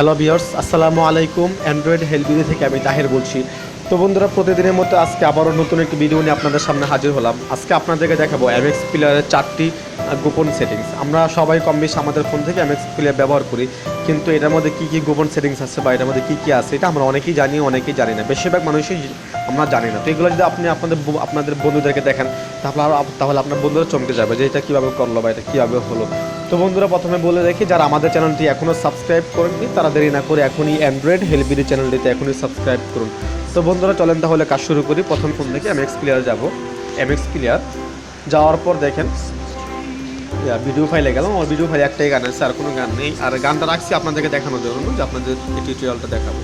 Hello বিয়ার্স আসসালামু আলাইকুম Android হেলবিডি থেকে আমি তাহের বলছি। তো বন্ধুরা, প্রতিদিনের মতো আজকে আবারও নতুন একটি ভিডিও নিয়ে আপনাদের সামনে হাজির হলাম। আজকে আপনাদেরকে দেখাবো এমএক্স প্লেয়ারের চারটি গোপন সেটিংস আমরা সবাই কম বেশি আমাদের ফোন থেকে এমএক্স প্লেয়ার ব্যবহার করি, কিন্তু এটার মধ্যে কী কী গোপন সেটিংস আছে বা এটার মধ্যে কী কী আছে, এটা আমরা অনেকেই জানি অনেকেই জানি না। বেশিরভাগ মানুষই আমরা জানি না। তো এগুলো যদি আপনি আপনাদের আপনাদের বন্ধুদেরকে দেখেন, তাহলে তাহলে আপনার বন্ধুরা চমকে যাবে যে এটা কীভাবে করল বা এটা কীভাবে হলো। তো বন্ধুরা, প্রথমে বলে রাখি, যারা আমাদের চ্যানেলটি এখনও সাবস্ক্রাইব করেননি, তারা দেরি না করে এখনই অ্যান্ড্রয়েড হেলবিডি চ্যানেলটিতে এখনই সাবস্ক্রাইব করুন। তো বন্ধুরা, চলেন তাহলে কাজ শুরু করি। প্রথম ফোন থেকে এমএক্স প্লেয়ার যাব। এমএক্স প্লেয়ার যাওয়ার পর দেখেন ভিডিও ফাইলে গেলাম। আমার ভিডিও ফাইলে একটাই গান আছে, আর কোনো গান নেই। আর গানটা রাখছি আপনাদেরকে দেখানোর জন্য, যে আপনাদের টিউটোরিয়ালটা দেখাবো।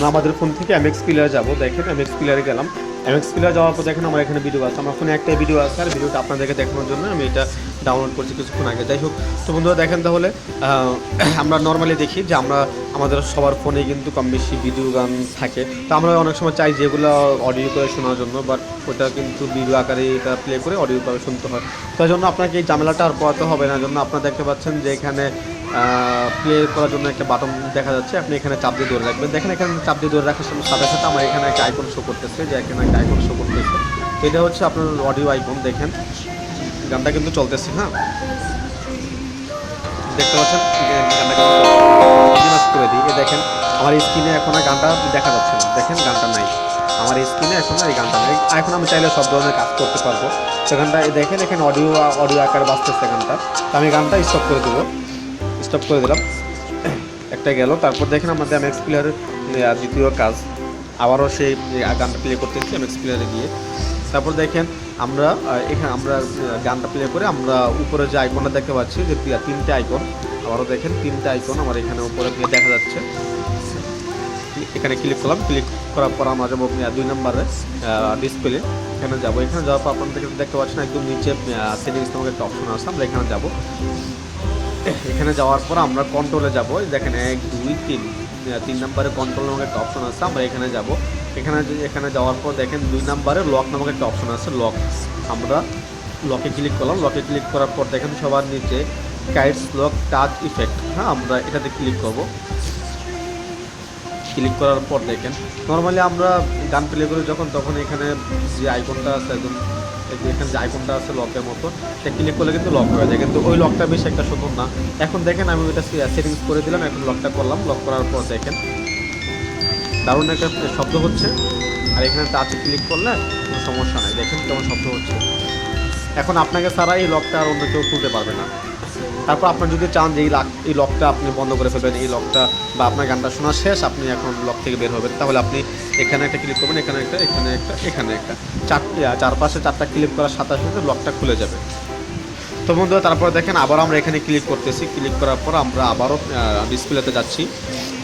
আমরা আমাদের ফোন থেকে এমএক্স প্লেয়ার যাব। দেখেন এমএক্স প্লেয়ারে গেলাম। এমএক্স প্লেয়ার যাওয়ার পর দেখেন আমার এখানে ভিডিও আছে। আমার ফোনে একটাই ভিডিও আছে আর ভিডিওটা আপনাদেরকে দেখানোর জন্য আমি এটা ডাউনলোড করছি কিছুক্ষণ আগে। যাই হোক, তো বন্ধুরা দেখেন তাহলে আমরা নর্মালি দেখি যে আমরা আমাদের সবার ফোনে কিন্তু কম বেশি ভিডিও গান থাকে। তো আমরা অনেক সময় চাই যেগুলো অডিও করে শোনার জন্য বাট ওটা কিন্তু ভিডিও আকারে এটা প্লে করে অডিও করে শুনতে হয়। তাই জন্য আপনাকে এই ঝামেলাটা আর পোয়াতে হবে না। জন্য আপনারা দেখতে পাচ্ছেন যে এখানে প্লে করার জন্য একটা বাটন দেখা যাচ্ছে। আপনি এখানে চাপ দিয়ে ধরে রাখবেন। দেখেন এখানে চাপ দিয়ে ধরে রাখার সাথে সাথে সাথে আমার এখানে একটা আইকন শো করতেছে। যে এখানে একটা আইকন শো করতেছে। এটা হচ্ছে আপনার অডিও আইকন দেখেন। গানটা কিন্তু চলতেছে হ্যাঁ? দেখতে পাচ্ছেন? গানটা কিন্তু করে দিই। দেখেন, আমার স্ক্রিনে এখন আর গানটা দেখা যাচ্ছে না। দেখেন, গানটা নাই। আমার স্ক্রিনে এখন আর এই গানটা নেই। এখন আমি চাইলে সব ধরনের কাজ করতে পারব। সেখানটা দেখেন, এখানে অডিও অডিও আকারে বাঁচতেছে গানটা। তো আমি গানটা স্টপ করে দেবো। স্টপ করে দিলাম। একটা গেল, তারপর দেখেন আমাদের এমএক্স প্লেয়ারের দ্বিতীয় কাজ। আবারও সেই গানটা প্লে করতেছি এমএক্স প্লেয়ারে গিয়ে। তারপর দেখেন আমরা এখানে আমরা গানটা প্লে করে আমরা উপরে যে আইকনটা দেখতে পাচ্ছি, যে তিনটে আইকন আবারও দেখেন তিনটে আইকন আমার এখানে উপরে দিয়ে দেখা যাচ্ছে। এখানে ক্লিক করলাম ক্লিক করার পর আমরা যাব দুই নম্বরে ডিসপ্লে এখানে যাব, এখানে যাওয়ার পর আপনাদের দেখতে পাচ্ছেন একদম নিচে সেটিংস নামক একটা অপশন আছে, আমরা এখানে যাব। এখানে যাওয়ার পর আমরা কন্ট্রোলে যাব। দেখেন, এক, দুই, তিন। তিন নম্বরে কন্ট্রোল নামক একটা অপশন আছে, আমরা এখানে যাব। এখানে এখানে যাওয়ার পর দেখেন, দুই নম্বরে লক নামক একটা অপশন আছে লক আমরা লকে ক্লিক করলাম। লকে ক্লিক করার পর দেখেন, সবার নিচে কাইটস লক টাচ ইফেক্ট হ্যাঁ আমরা এটাতে ক্লিক করব। ক্লিক করার পর দেখেন নর্মালি আমরা গান প্লে করি যখন, তখন এখানে যে আইকনটা আছে, একদম যে এখানে যে আইকনটা আছে লকের মতো সেটা ক্লিক করলে কিন্তু লক হয়ে যায়। কিন্তু ওই লকটা বেশ একটা সুন্দর না। এখন দেখেন আমি ওইটা সেটিংস করে দিলাম, এখন লকটা করলাম। লক করার পর দেখেন। দারুণ একটা শব্দ হচ্ছে। আর এখানে টাচে ক্লিক করলে কোনো সমস্যা নাই। দেখেন কেমন শব্দ হচ্ছে। এখন আপনাকে ছাড়া এই লকটা আর অন্য কেউ খুলতে পারবে না। তারপর আপনার যদি চান যে এই লাক- এই লকটা আপনি বন্ধ করে ফেলবেন, এই লকটা বা আপনার গানটা শোনা শেষ, আপনি এখন লক থেকে বের হবেন, তাহলে আপনি এখানে একটা ক্লিক করবেন, এখানে একটা এখানে একটা এখানে একটা। চারটে চারপাশে চারটা ক্লিক করার সাথে সাথে লকটা খুলে যাবে। তো বন্ধুরা, তারপরে দেখেন, আবার আমরা এখানে ক্লিক করতেছি। ক্লিক করার পর আমরা আবারও ডিসপ্লেতে যাচ্ছি।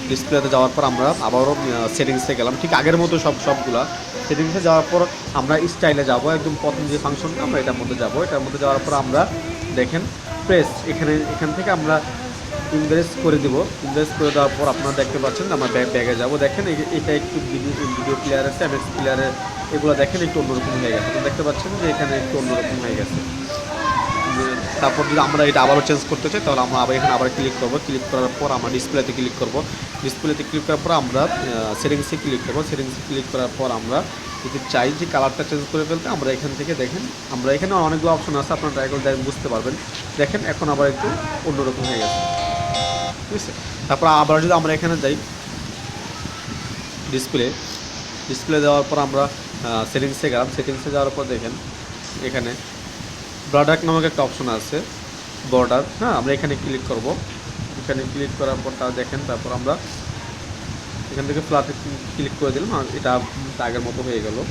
ডিসপ্লেতে যাওয়ার পর আমরা আবারও সেটিংসে গেলাম। ঠিক আগের মতো সব, সবগুলা। সেটিংসে যাওয়ার পর আমরা স্টাইলে যাব, একদম প্রথম যে ফাংশন আমরা এটার মধ্যে যাব। এটার মধ্যে যাওয়ার পর আমরা দেখেন প্রেস এখানে, এখান থেকে আমরা ইনভেস্ট করে দেবো। ইনভেস্ট করে দেওয়ার পর আপনারা দেখতে পাচ্ছেন আমার ব্যাগ ব্যাগে যাব। দেখেন এটা একটু ভিডিও প্লেয়ার আছে এমএক্স প্লেয়ারের এগুলো দেখেন একটু অন্যরকম হয়ে গেছে। দেখতে পাচ্ছেন যে এখানে একটু অন্যরকম হয়ে গেছে। তারপর যদি আমরা এটা আবারও চেঞ্জ করতে চাই, তাহলে আমরা আবার এখানে আবার ক্লিক করব। ক্লিক করার পর আমরা ডিসপ্লেতে ক্লিক করব। ডিসপ্লেতে ক্লিক করার পর আমরা সেটিংসে ক্লিক করব। সেটিংসে ক্লিক করার পর আমরা যদি চাই যে কালারটা চেঞ্জ করে ফেলতে, আমরা এখান থেকে দেখেন, আমরা এখানে অনেকগুলো অপশন আছে, আপনারা ট্রাই করে বুঝতে পারবেন। দেখেন, এখন আবার একটু অন্যরকম হয়ে গেছে। ঠিক আছে? তারপর আবার যদি আমরা এখানে যাই ডিসপ্লে ডিসপ্লে দেওয়ার পর আমরা সেটিংসে গেলাম। সেটিংসে যাওয়ার পর দেখেন, এখানে প্রোডাক্ট নামক একটা অপশন আছে বর্ডার হ্যাঁ আমরা এখানে ক্লিক করব। এখানে ক্লিক করার পর তা দেখেন, তারপর আমরা এখান থেকে ফ্ল্যাটে ক্লিক করে দিলাম, আর এটা আগের মতো হয়ে গেল।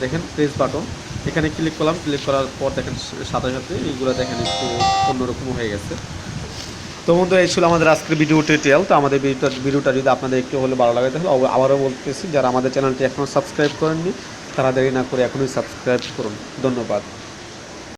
দেখেন প্রেস বাটন এখানে ক্লিক করলাম ক্লিক করার পর দেখেন, সাথে সাথে এইগুলো দেখেন একটু অন্যরকম হয়ে গেছে। তো বন্ধু এই ছিল আমাদের আজকের ভিডিও টিউটোরিয়াল তো আমাদের ভিডিওটা ভিডিওটা যদি আপনাদের একটু হলে ভালো লাগে, তাহলে আবার- আবারও বলতেছি, যারা আমাদের চ্যানেলটি এখনও সাবস্ক্রাইব করেননি, তারা দেরি না করে এখনই সাবস্ক্রাইব করুন। ধন্যবাদ।